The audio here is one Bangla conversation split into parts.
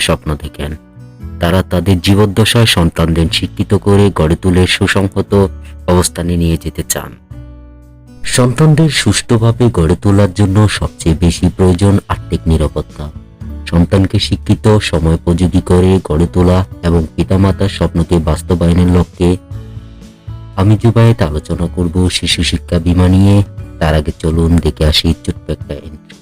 স্বপ্ন দেখেন। তারা তাদের জীবদ্দশায় সন্তানদের শিক্ষিত করে গড়ে তুলে সুসংহত অবস্থানে নিয়ে যেতে চান। সন্তানদের সুষ্ঠুভাবে গড়ে তোলার জন্য সবচেয়ে বেশি প্রয়োজন আর্থিক নিরাপত্তা। সন্তানকে শিক্ষিত সময়োপযোগী করে গড়ে তোলা এবং পিতামাতার স্বপ্নকে বাস্তবায়নের লক্ষ্যে আমি জুবায়েত আলোচনা করব শিশু শিক্ষা বীমা নিয়ে। তার আগে চলুন দেখে আসি ছোট্ট entry।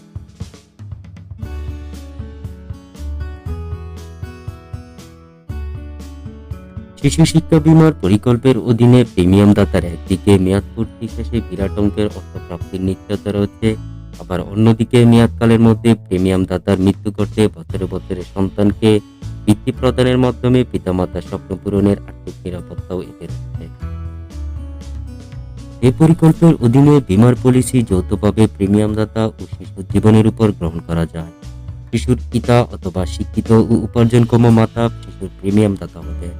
শিশু শিক্ষা বীমার পরিকল্পের অধীনে প্রিমিয়াম দাতার একদিকে মেয়াদ পূর্তি শেষে বিরাট অঙ্কের অর্থ প্রাপ্তির নিশ্চয়তা রয়েছে। আবার অন্যদিকে মেয়াদকালের মধ্যে প্রিমিয়াম দাতার মৃত্যু ঘটে বছরে বছরে সন্তানকে বৃত্তি প্রদানের মাধ্যমে পিতামাতার স্বপ্ন পূরণের আর্থিক নিরাপত্তাও এতে রয়েছে। এই পরিকল্পের অধীনে বীমার পলিসি যৌথভাবে প্রিমিয়াম দাতা ও শিশুর জীবনের উপর গ্রহণ করা যায়। শিশুর পিতা অথবা শিক্ষিত ও উপার্জনক্ষম মাতা শিশুর প্রিমিয়াম দাতা হবে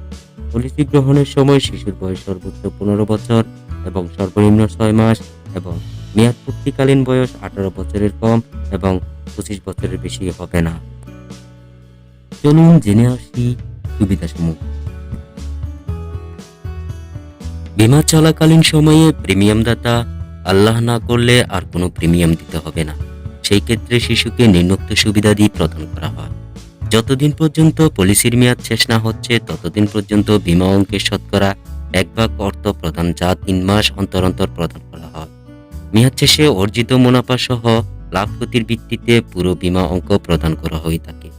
পলিসি গ্রহণের সময় শিশুর বয়স সর্বোচ্চ পনেরো বছর এবং সর্বনিম্ন ছয় মাস এবং মেয়াদ পূর্তিকালীন বয়স আঠারো বছরের কম এবং পঁচিশ বছরের বেশি হবে না। চলুন জেনে আসি সুবিধাসমূহ। বীমা চলাকালীন সময়ে প্রিমিয়াম দাতা আল্লাহ না করলে আর কোনো প্রিমিয়াম দিতে হবে না। সেই ক্ষেত্রে শিশুকে নিম্নোক্ত সুবিধাদি প্রদান করা হয়। যতদিন পর্যন্ত পলিসির মেয়াদ শেষ না হচ্ছে, ততদিন পর্যন্ত বিমা অঙ্কের শতকরা এক ভাগ অর্থ প্রদান যা তিন মাস অন্তর অন্তর প্রদান করা হয়। মেয়াদ শেষে অর্জিত মুনাফা সহ লাভ ক্ষতির ভিত্তিতে পুরো বিমা অঙ্ক প্রদান করা হয়ে থাকে।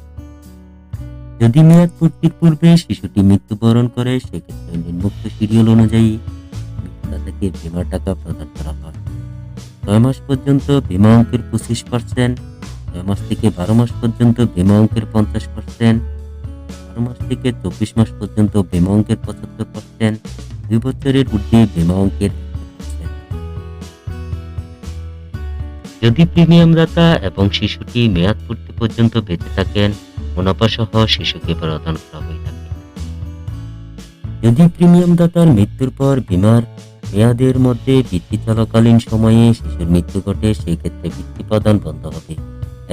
যদি মেয়াদ পূর্তির পূর্বে শিশুটি মৃত্যুবরণ করে, সেক্ষেত্রে নিম্নোক্ত সিরিয়াল অনুযায়ী বীমার টাকা প্রদান করা হয়। ছয় মাস পর্যন্ত বিমা অঙ্কের পঁচিশ পার্সেন্ট ছয় মাস থেকে বারো মাস পর্যন্ত বীমা অঙ্কের পঞ্চাশ পার্সেন্ট বারো মাস থেকে চব্বিশ মাস পর্যন্ত বীমা অঙ্কের পঁচাত্তর পার্সেন্ট দুই বছরের ঊর্ধ্বে বীমা অঙ্কের যদি প্রিমিয়াম দাতা এবং শিশুটি মেয়াদ পূর্তি পর্যন্ত বেঁচে থাকেন, মুনাফা সহ শিশুকে প্রদান করা হয়ে থাকে। যদি প্রিমিয়াম দাতার মৃত্যুর পর বিমার মেয়াদের মধ্যে বৃত্তি চলাকালীন সময়ে শিশুর মৃত্যু ঘটে, সেই ক্ষেত্রে বৃত্তি প্রদান বন্ধ হবে।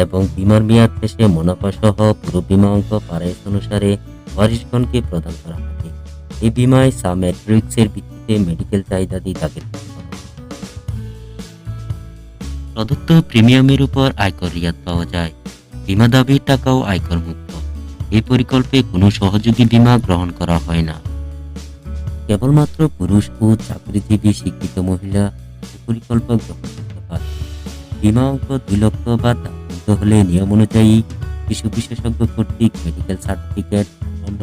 এবং বীমার মেয়াদ শেষে মুনাফা সহ পুরো বিমা অঙ্ক পারাইশ অনুসারে ওয়ারিশগণকে প্রদান করা হবে। এই বীমায় সামেট্রিক্সের ভিত্তিতে মেডিকেল চাহিদাদি দাগের প্রদত্ত প্রিমিয়ামের উপর আয়কর রিয়াদ পাওয়া যায়। বীমা দাবির টাকাও আয়কর মুক্ত এই পরিকল্পে কোনো সহযোগী বীমা গ্রহণ করা হয় না। কেবলমাত্র পুরুষ ও চাকরিজীবী শিক্ষিত মহিলা পরিকল্প গ্রহণ করতে পারে। বীমা অঙ্ক দুই লক্ষ বা হলে নিয়ম অনুযায়ী শিশু বিশেষজ্ঞ কর্তৃক মেডিকেল সার্টিফিকেট